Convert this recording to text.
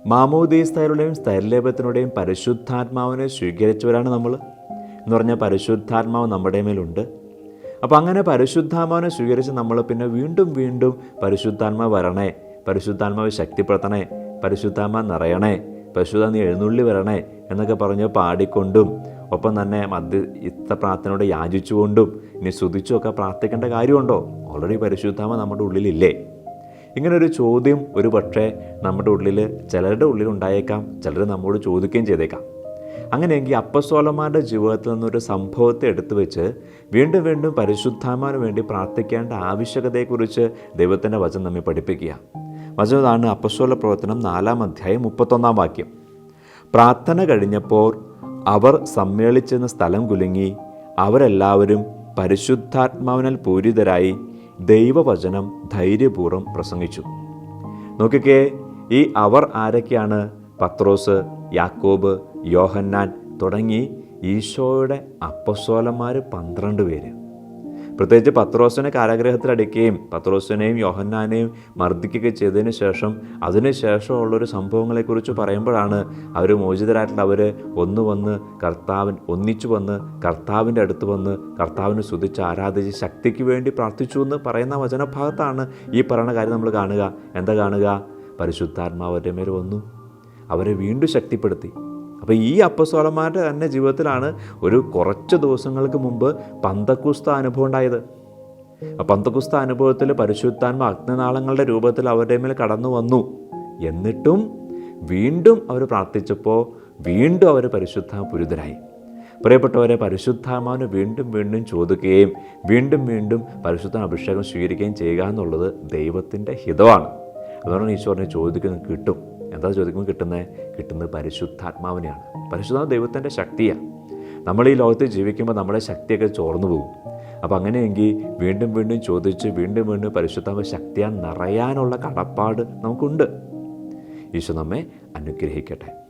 മാമോദീസ്തരുടെയും സ്ഥൈര്യലേപത്തിനുടെയും പരിശുദ്ധാത്മാവിനെ സ്വീകരിച്ചവരാണ് നമ്മൾ. എന്ന് പറഞ്ഞാൽ പരിശുദ്ധാത്മാവ് നമ്മുടെ മേലുണ്ട്. അപ്പോൾ അങ്ങനെ പരിശുദ്ധാത്മാവിനെ സ്വീകരിച്ച് നമ്മൾ പിന്നെ വീണ്ടും വീണ്ടും പരിശുദ്ധാത്മാവ് വരണേ പരിശുദ്ധാത്മാവ് ശക്തിപ്പെടുത്തണേ പരിശുദ്ധാത്മാവ് നിറയണേ പരിശുദ്ധ നീ എഴുന്നള്ളി വരണേ എന്നൊക്കെ പറഞ്ഞ് പാടിക്കൊണ്ടും ഒപ്പം തന്നെ മധ്യ ഇത്ത പ്രാർത്ഥനയോട് യാചിച്ചുകൊണ്ടും ഇനി സ്തുതിച്ചുമൊക്കെ പ്രാർത്ഥിക്കേണ്ട കാര്യമുണ്ടോ? ഓൾറെഡി പരിശുദ്ധാമ നമ്മുടെ ഉള്ളിലില്ലേ? ഇങ്ങനൊരു ചോദ്യം ഒരു പക്ഷേ നമ്മുടെ ഉള്ളിൽ ചിലരുടെ ഉള്ളിൽ ഉണ്ടായേക്കാം ചിലർ നമ്മോട് ചോദിക്കുകയും ചെയ്തേക്കാം. അങ്ങനെയെങ്കിൽ അപ്പസ്തോലന്മാരുടെ ജീവിതത്തിൽ നിന്നൊരു സംഭവത്തെ എടുത്തു വെച്ച് വീണ്ടും വീണ്ടും പരിശുദ്ധാമാന് വേണ്ടി പ്രാർത്ഥിക്കേണ്ട ആവശ്യകതയെക്കുറിച്ച് ദൈവത്തിന്റെ വചനം നമ്മെ പഠിപ്പിക്കുക. വചനതാണ് അപ്പസോല പ്രവർത്തനം നാലാം അധ്യായം മുപ്പത്തൊന്നാം വാക്യം. പ്രാർത്ഥന കഴിഞ്ഞപ്പോൾ അവർ സമ്മേളിച്ചെന്ന സ്ഥലം കുലുങ്ങി അവരെല്ലാവരും പരിശുദ്ധാത്മാവിനാൽ പൂരിതരായി ദൈവവചനം ധൈര്യപൂർവം പ്രസംഗിച്ചു. നോക്കിക്കേ ഈ അവർ ആരൊക്കെയാണ്? പത്രോസ് യാക്കോബ് യോഹന്നാൻ തുടങ്ങി ഈശോയുടെ അപ്പസോലന്മാർ പന്ത്രണ്ട് പേര്. പ്രത്യേകിച്ച് പത്രോസിനെ കാരാഗ്രഹത്തിലടിക്കുകയും പത്രോസിനെയും യോഹന്നാനെയും മർദ്ദിക്കുകയും ചെയ്തതിന് ശേഷം അതിനുശേഷമുള്ളൊരു സംഭവങ്ങളെക്കുറിച്ച് പറയുമ്പോഴാണ് അവർ മോചിതരായിട്ടുള്ള അവർ ഒന്ന് വന്ന് കർത്താവിൻ ഒന്നിച്ചു വന്ന് കർത്താവിന്റെ അടുത്ത് വന്ന് കർത്താവിനെ സ്തുതിച്ച് ആരാധിച്ച് ശക്തിക്ക് വേണ്ടി പ്രാർത്ഥിച്ചു എന്ന് പറയുന്ന വചനഭാഗത്താണ് ഈ പറയുന്ന കാര്യം നമ്മൾ കാണുക. എന്താ കാണുക? പരിശുദ്ധാത്മാവ് അവരുടെ മേൽ വന്നു. അവരെ വീണ്ടും ശക്തിപ്പെടുത്തി. അപ്പോൾ ഈ അപ്പസ്വലന്മാരുടെ തന്നെ ജീവിതത്തിലാണ് ഒരു കുറച്ച് ദിവസങ്ങൾക്ക് മുമ്പ് പന്തക്കുസ്ത അനുഭവം ഉണ്ടായത്. പന്തക്കുസ്ത അനുഭവത്തിൽ പരിശുദ്ധാത്മ അഗ്നിനാളങ്ങളുടെ രൂപത്തിൽ അവരുടെ മേൽ കടന്നു വന്നു. എന്നിട്ടും വീണ്ടും അവർ പ്രാർത്ഥിച്ചപ്പോൾ വീണ്ടും അവർ പരിശുദ്ധ പുരിതരായി പ്രിയപ്പെട്ടവരെ പരിശുദ്ധാമാവിന് വീണ്ടും വീണ്ടും ചോദിക്കുകയും വീണ്ടും വീണ്ടും പരിശുദ്ധ അഭിഷേകം സ്വീകരിക്കുകയും ചെയ്യുക എന്നുള്ളത് ദൈവത്തിന്റെ ഹിതമാണ്. അതുകൊണ്ടാണ് ഈശ്വരനെ ചോദിക്കുന്നത് കിട്ടും. എന്താ ചോദിക്കുമ്പോൾ കിട്ടുന്നത് കിട്ടുന്നത് പരിശുദ്ധാത്മാവിനെയാണ്. പരിശുദ്ധാത്മ ദൈവത്തിന്റെ ശക്തിയാണ് നമ്മൾ ഈ ലോകത്ത് ജീവിക്കുമ്പോൾ നമ്മുടെ ശക്തിയൊക്കെ ചോർന്നു പോകും. അപ്പോൾ അങ്ങനെയെങ്കിൽ വീണ്ടും വീണ്ടും ചോദിച്ച് വീണ്ടും വീണ്ടും പരിശുദ്ധാത്മ ശക്തിയാൽ നിറയാനുള്ള കടപ്പാട് നമുക്കുണ്ട്. ഈശോ നമ്മെ അനുഗ്രഹിക്കട്ടെ.